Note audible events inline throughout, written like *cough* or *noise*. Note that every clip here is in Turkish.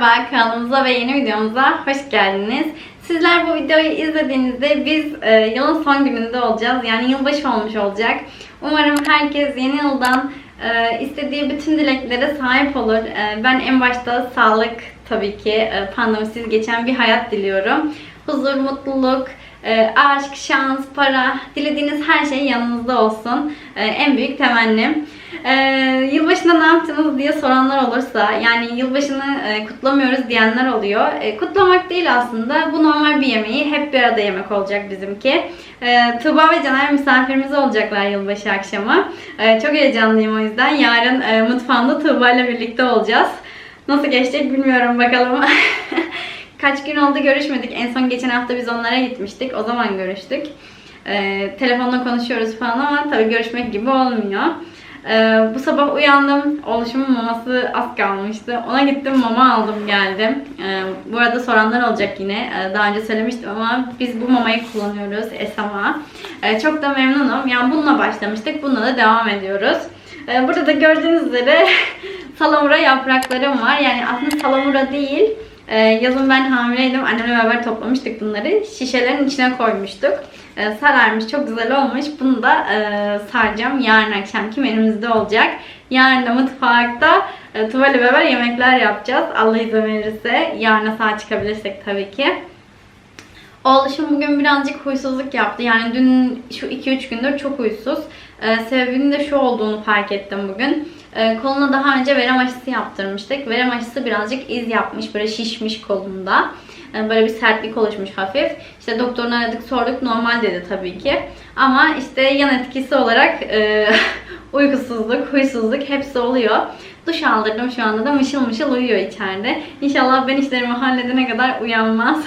merhaba kanalımıza ve yeni videomuza hoş geldiniz. Sizler bu videoyu izlediğinizde biz e, yılın son gününde olacağız. Yani yılbaşı olmuş olacak. Umarım herkes yeni yıldan e, istediği bütün dileklere sahip olur. E, ben en başta sağlık tabii ki e, pandemisiz geçen bir hayat diliyorum. Huzur, mutluluk, e, aşk, şans, para, dilediğiniz her şey yanınızda olsun. E, en büyük temennim. E, yılbaşında ne yaptınız diye soranlar olursa, yani yılbaşını e, kutlamıyoruz diyenler oluyor. E, kutlamak değil aslında. Bu normal bir yemeği. Hep bir arada yemek olacak bizimki. E, Tuğba ve Caner misafirimiz olacaklar yılbaşı akşamı. E, çok heyecanlıyım o yüzden. Yarın e, mutfağımda Tuğba ile birlikte olacağız. Nasıl geçecek bilmiyorum bakalım. *laughs* Kaç gün oldu görüşmedik. En son geçen hafta biz onlara gitmiştik. O zaman görüştük. Ee, telefonla konuşuyoruz falan ama tabii görüşmek gibi olmuyor. Ee, bu sabah uyandım. Oluşumun maması az kalmıştı. Ona gittim mama aldım geldim. Ee, bu arada soranlar olacak yine. Ee, daha önce söylemiştim ama biz bu mamayı kullanıyoruz. Esama. Çok da memnunum. Yani bununla başlamıştık. Bununla da devam ediyoruz. Burada da gördüğünüz üzere *laughs* salamura yapraklarım var. Yani aslında salamura değil. Ee, yazın ben hamileydim. Annemle beraber toplamıştık bunları. Şişelerin içine koymuştuk. Ee, sararmış. Çok güzel olmuş. Bunu da e, saracağım. Yarın akşamki menümüzde olacak. Yarın da mutfakta e, Tuva ile beraber yemekler yapacağız. Allah izin verirse. Yarına sağ çıkabilirsek tabii ki. Oğluşum bugün birazcık huysuzluk yaptı. Yani dün şu 2-3 gündür çok huysuz. Ee, sebebinin de şu olduğunu fark ettim bugün. Ee, koluna daha önce verem aşısı yaptırmıştık. Verem aşısı birazcık iz yapmış. Böyle şişmiş kolunda. Böyle bir sertlik oluşmuş hafif. İşte doktorunu aradık sorduk. Normal dedi tabii ki. Ama işte yan etkisi olarak e, *laughs* uykusuzluk, huysuzluk hepsi oluyor. Duş aldırdım şu anda da mışıl mışıl uyuyor içeride. İnşallah ben işlerimi halledene kadar uyanmaz.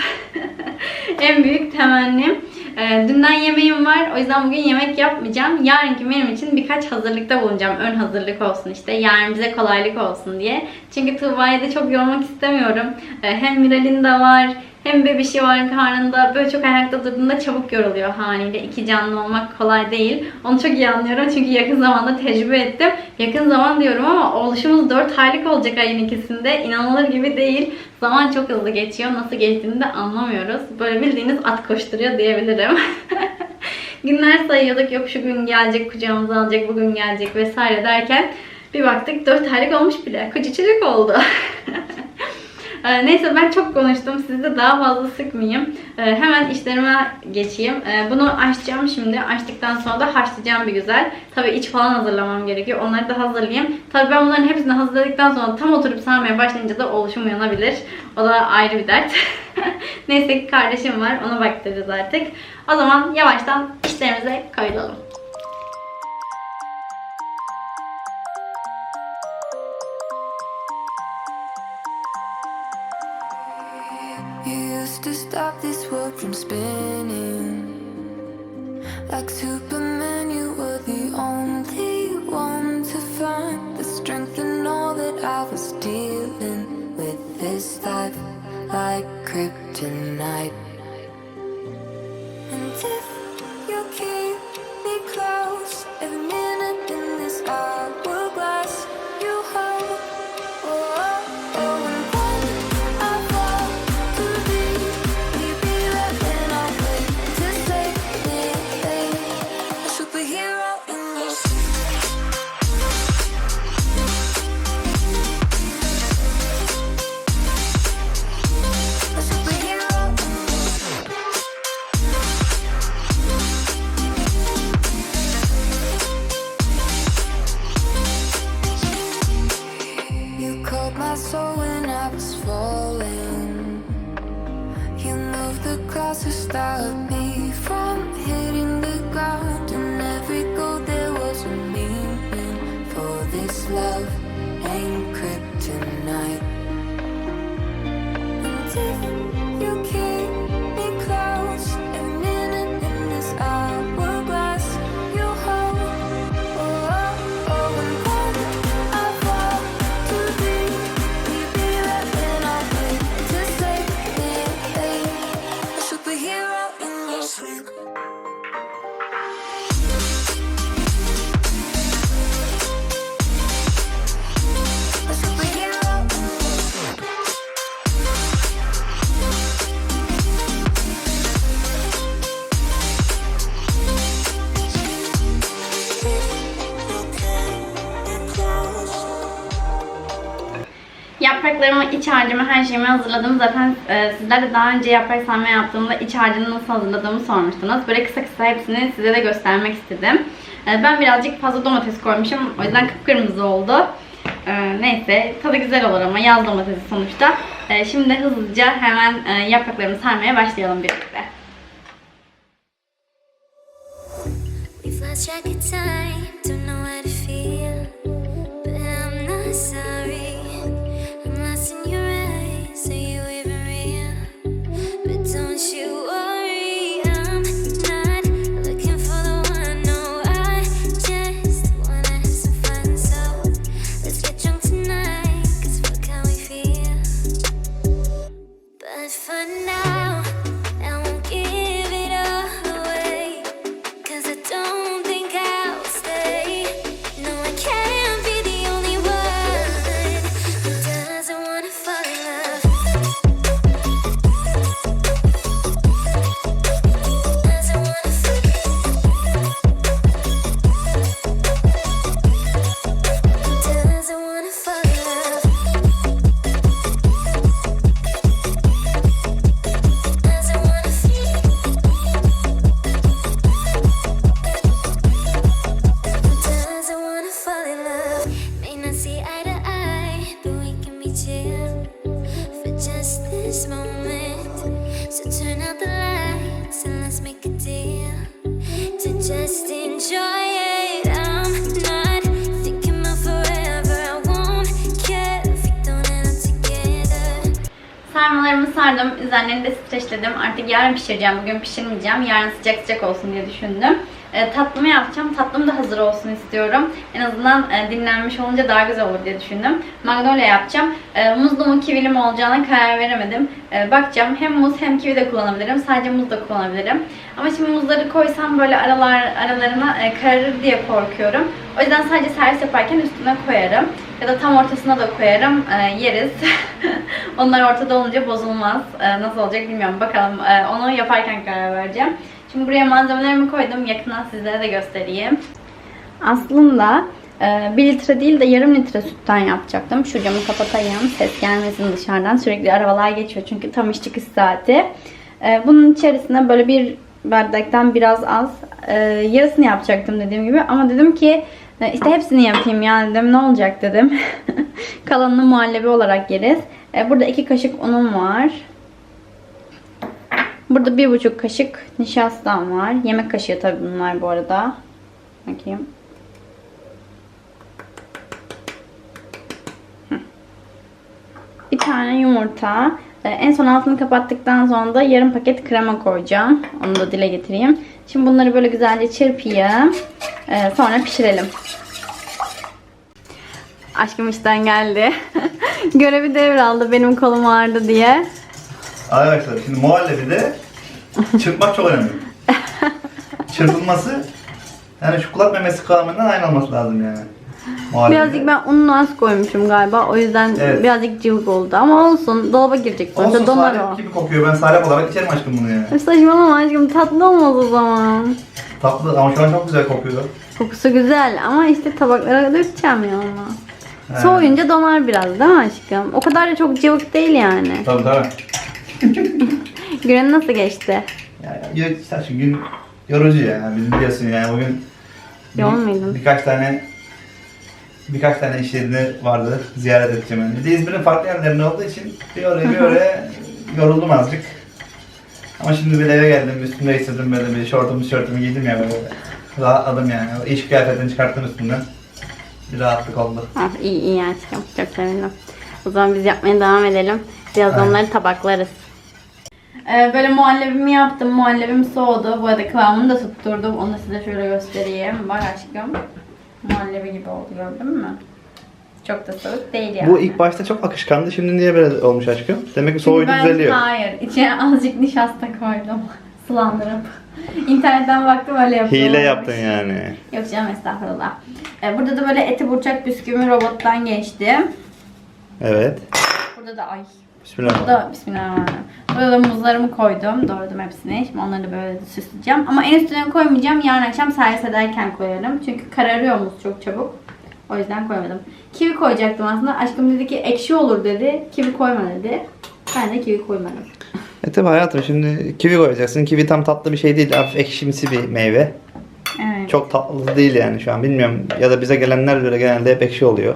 *laughs* en büyük temennim. E, dünden yemeğim var. O yüzden bugün yemek yapmayacağım. Yarınki benim için birkaç hazırlıkta bulunacağım. Ön hazırlık olsun işte. Yarın bize kolaylık olsun diye. Çünkü Tuğba'yı da çok yormak istemiyorum. E, hem Miral'in de var. Hem bebişi var karnında. Böyle çok ayakta durduğunda çabuk yoruluyor haliyle. İki canlı olmak kolay değil. Onu çok iyi anlıyorum. Çünkü yakın zamanda tecrübe ettim. Yakın zaman diyorum ama oluşumuz 4 aylık olacak ayın ikisinde. İnanılır gibi değil. Zaman çok hızlı geçiyor. Nasıl geçtiğini de anlamıyoruz. Böyle bildiğiniz at koşturuyor diyebilirim. *laughs* Günler sayıyorduk. Yok şu gün gelecek, kucağımıza alacak, bugün gelecek vesaire derken bir baktık 4 aylık olmuş bile. Küçücük oldu. *laughs* Ee, Neyse ben çok konuştum. Sizi de daha fazla sıkmayayım. Ee, Hemen işlerime geçeyim. Ee, Bunu açacağım şimdi. Açtıktan sonra da haşlayacağım bir güzel. Tabii iç falan hazırlamam gerekiyor. Onları da hazırlayayım. Tabii ben bunların hepsini hazırladıktan sonra tam oturup sarmaya başlayınca da oluşum uyanabilir. O da ayrı bir dert. *laughs* Neyse ki kardeşim var. Ona baktıracağız artık. O zaman yavaştan işlerimize koyulalım. Spinning. Like Superman, you were the only one to find the strength in all that I was dealing with this life, like kryptonite. İç harcımı, her şeyimi hazırladım. Zaten e, sizler de daha önce yaprak sarma yaptığımda iç harcını nasıl hazırladığımı sormuştunuz. Böyle kısa kısa hepsini size de göstermek istedim. E, ben birazcık fazla domates koymuşum. O yüzden kıpkırmızı oldu. E, neyse tadı güzel olur ama yaz domatesi sonuçta. E, şimdi hızlıca hemen e, yapraklarımı sarmaya başlayalım birlikte. We've lost track time, Üzerlerini de streçledim. Artık yarın pişireceğim. Bugün pişirmeyeceğim. Yarın sıcak sıcak olsun diye düşündüm. E, tatlımı yapacağım. Tatlım da hazır olsun istiyorum. En azından e, dinlenmiş olunca daha güzel olur diye düşündüm. Magnolia yapacağım. E, muzlu mu kivili mi olacağına karar veremedim. Bakacağım. Hem muz hem kivi de kullanabilirim. Sadece muz da kullanabilirim. Ama şimdi muzları koysam böyle aralar aralarına e, kararır diye korkuyorum. O yüzden sadece servis yaparken üstüne koyarım. Ya da tam ortasına da koyarım. E, yeriz. *laughs* Onlar ortada olunca bozulmaz. Nasıl olacak bilmiyorum. Bakalım. Onu yaparken karar vereceğim. Şimdi buraya malzemelerimi koydum. Yakından sizlere de göstereyim. Aslında 1 litre değil de yarım litre sütten yapacaktım. Şu camı kapatayım. Ses gelmesin dışarıdan. Sürekli arabalar geçiyor çünkü tam iş çıkış saati. E, Bunun içerisine böyle bir bardaktan biraz az e, yarısını yapacaktım dediğim gibi. Ama dedim ki e, işte hepsini yapayım ya dedim. Ne olacak dedim. *laughs* Kalanını muhallebi olarak yeriz. E, Burada iki kaşık unum var. Burada bir buçuk kaşık nişastam var. Yemek kaşığı tabii bunlar bu arada. Bakayım. Bir tane yumurta. Ee, En son altını kapattıktan sonra da yarım paket krema koyacağım. Onu da dile getireyim. Şimdi bunları böyle güzelce çırpayım. Ee, Sonra pişirelim. Aşkım işten geldi. *laughs* Görevi devraldı benim kolum ağrıdı diye. Arkadaşlar şimdi muhallebide çırpmak çok önemli. Çırpılması yani şu kulak memesi kıvamından aynı olması lazım yani. Muhallebide. Birazcık ben ununu az koymuşum galiba. O yüzden Evet. birazcık cıvık oldu. Ama olsun. Dolaba girecek sonuçta. Olsun Donar salep o. gibi kokuyor. Ben salep olarak içerim aşkım bunu yani. Ay, Saçmalama aşkım. Tatlı olmaz o zaman. Tatlı ama şu an çok güzel kokuyor. Kokusu güzel ama işte tabaklara dökeceğim ya onu. He. Soğuyunca donar biraz değil mi aşkım? O kadar da çok cıvık değil yani. Tabii tabii. *laughs* Günün nasıl geçti? Yani, şu gün yorucu ya. Bizim biliyorsun yani bugün Yoğun bir- muydun? Birkaç tane birkaç tane iş yerini vardı. Ziyaret edeceğim yani. Bir de İzmir'in farklı yerlerinde olduğu için bir oraya bir oraya yoruldum azıcık. Ama şimdi bir eve geldim, üstümü değiştirdim böyle bir şortumu, tişörtümü giydim ya böyle. Rahatladım yani. O iş kıyafetini çıkarttım üstümden. Bir rahatlık oldu. Ah, iyi iyi aşkım. Çok sevindim. O zaman biz yapmaya devam edelim. Biraz Aynen. onları tabaklarız. Ee, böyle muhallebimi yaptım. Muhallebim soğudu. Bu arada kıvamını da tutturdum. Onu da size şöyle göstereyim. Bak aşkım. Muhallebi gibi oldu gördün mü? Çok da soğuk değil yani. Bu ilk başta çok akışkandı. Şimdi niye böyle olmuş aşkım? Demek ki soğuyunca ben, düzeliyor. Hayır. içine azıcık nişasta koydum. *laughs* Sulandırıp. İnternetten baktım öyle yapıyorum. Hile yaptın yani. Yok canım estağfurullah. Ee, burada da böyle eti burçak bisküvi robottan geçti. Evet. Burada da ay. Bismillah. Burada bismillahirrahmanirrahim. Burada da muzlarımı koydum. Doğradım hepsini. Şimdi onları da böyle süsleyeceğim. Ama en üstüne koymayacağım. Yarın akşam servis ederken koyarım. Çünkü kararıyor muz çok çabuk. O yüzden koymadım. Kivi koyacaktım aslında. Aşkım dedi ki ekşi olur dedi. Kivi koyma dedi. Ben de kivi koymadım. E tabi hayatım şimdi kivi koyacaksın. Kivi tam tatlı bir şey değil. Hafif ekşimsi bir meyve. Evet. Çok tatlı değil yani şu an. Bilmiyorum ya da bize gelenler böyle genelde hep ekşi oluyor.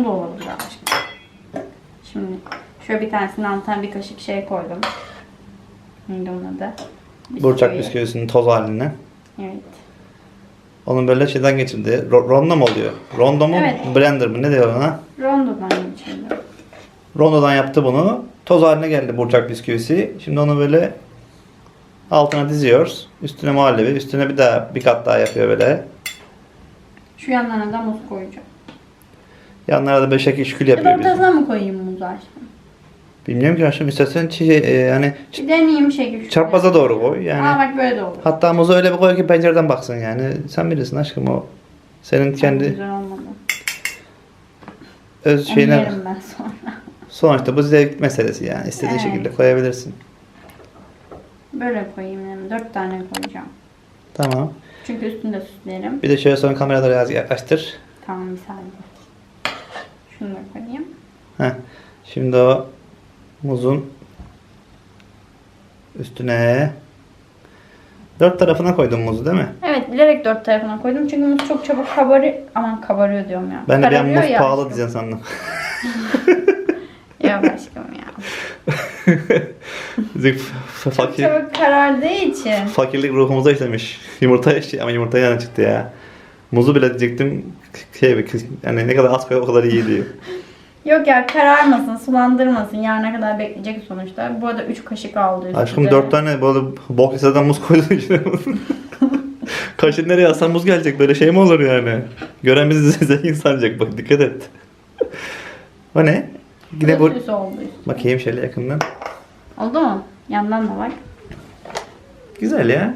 O da olabilir aşkım. Şöyle bir tanesinin altına bir kaşık şey koydum. Neydi onun adı? Burçak Bisküvi. bisküvisinin toz haline. Evet. Onun böyle şeyden geçirdi. Ro- rondo mu oluyor? Rondo mu? Evet. Blender mi? Ne diyor ona? Rondodan geçirdim. Rondodan yaptı bunu. Toz haline geldi burçak bisküvisi. Şimdi onu böyle altına diziyoruz. Üstüne muhallebi. Üstüne bir daha bir kat daha yapıyor böyle. Şu yanlarına da muz koyacağım. Yanlara da böyle şekil şükül Ya da yapıyor. ortasına mı koyayım muzu aşkım? Bilmiyorum ki aşkım istersen şey, e, yani Bir deneyeyim şekil. çarpaza doğru koy. Yani Aa bak böyle de olur. hatta muzu öyle bir koy ki pencereden baksın yani. Sen bilirsin aşkım o. Senin kendi Güzel olmadı. öz Onu şeyine yerim ben sonra. sonuçta bu zevk meselesi yani. İstediğin Evet. şekilde koyabilirsin. Böyle koyayım yani. Dört tane koyacağım. Tamam. Çünkü üstünde süslerim. Bir de şöyle son kameraları biraz yaklaştır. Tamam bir saniye. Şunu da koyayım. Heh. Şimdi o muzun üstüne dört tarafına koydum muzu değil mi? Evet bilerek dört tarafına koydum. Çünkü muz çok çabuk kabarıyor. Aman kabarıyor diyorum ya. Ben de bir an muz ya pahalı aşkım. diyeceksin sandım. *laughs* Yok aşkım ya. *laughs* Çok fakir, çabuk karardığı için. fakirlik ruhumuza işlemiş. Yumurta şey, ama yumurta yana çıktı ya. Muzu bile diyecektim şey yani ne kadar az koy o kadar iyi diyor. *laughs* Yok ya kararmasın, sulandırmasın. Yarına kadar bekleyecek sonuçta. Bu arada 3 kaşık aldı üstüne. Aşkım dört tane böyle bok liseden muz koydun içine. *laughs* Kaşın nereye alsan muz gelecek böyle şey mi olur yani? Gören bizi *laughs* zengin sanacak bak dikkat et. O ne? Yine bu... Süs oldu üstüne. Bakayım şöyle yakından. Oldu mu? Yandan da bak. Güzel ya.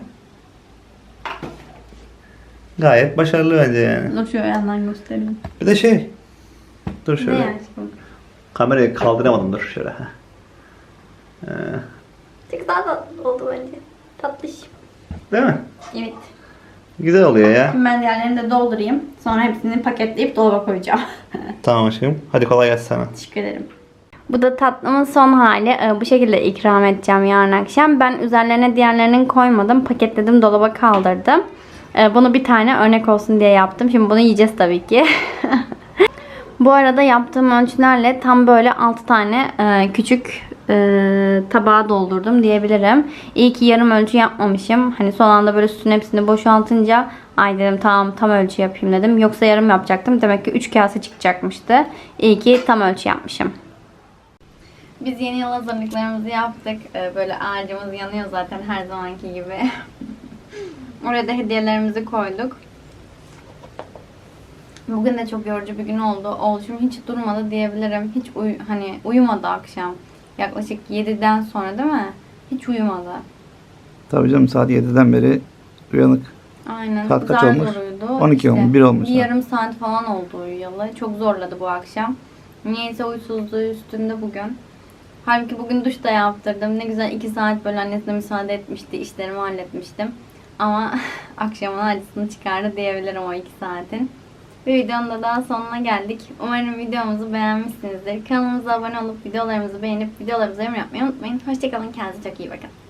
Gayet başarılı bence yani. Dur şöyle yandan göstereyim. Bir de şey. Dur şöyle. Ne aşkım? Kamerayı kaldıramadım dur şöyle. Ee, Çok daha tatlı oldu bence. Tatlış. değil mi? Evet. Güzel oluyor ya. Şimdi ben diğerlerini de doldurayım. Sonra hepsini paketleyip dolaba koyacağım. *laughs* Tamam aşkım. Hadi kolay gelsin sana. Teşekkür ederim. Bu da tatlımın son hali. Ee, Bu şekilde ikram edeceğim yarın akşam. Ben üzerlerine diğerlerinin koymadım. Paketledim, dolaba kaldırdım. Ee, Bunu bir tane örnek olsun diye yaptım. Şimdi bunu yiyeceğiz tabii ki. *laughs* Bu arada yaptığım ölçülerle tam böyle 6 tane e, küçük e, tabağa doldurdum diyebilirim. İyi ki yarım ölçü yapmamışım. Hani son anda böyle sütün hepsini boşaltınca ay dedim tamam tam ölçü yapayım dedim. Yoksa yarım yapacaktım. Demek ki 3 kase çıkacakmıştı. İyi ki tam ölçü yapmışım. Biz yeni yıl hazırlıklarımızı yaptık. Ee, Böyle ağacımız yanıyor zaten her zamanki gibi. *laughs* Oraya da hediyelerimizi koyduk. Bugün de çok yorucu bir gün oldu. Oluşum hiç durmadı diyebilirim. Hiç uy hani uyumadı akşam. Yaklaşık 7'den sonra değil mi? Hiç uyumadı. Tabii canım saat 7'den beri uyanık. Aynen. Saat kaç Zar olmuş? zor uyudu. 12 olmuş, bir olmuş Bir saat. yarım saat falan oldu uyuyalı. Çok zorladı bu akşam. Niyeyse uysuzluğu üstünde bugün. Halbuki bugün duş da yaptırdım. Ne güzel 2 saat böyle annesine müsaade etmişti. işlerimi halletmiştim. Ama *laughs* akşamın acısını çıkardı diyebilirim o 2 saatin. Bir videonun da daha sonuna geldik. Umarım videomuzu beğenmişsinizdir. Kanalımıza abone olup videolarımızı beğenip videolarımıza yorum yapmayı unutmayın. Hoşçakalın. Kendinize çok iyi bakın.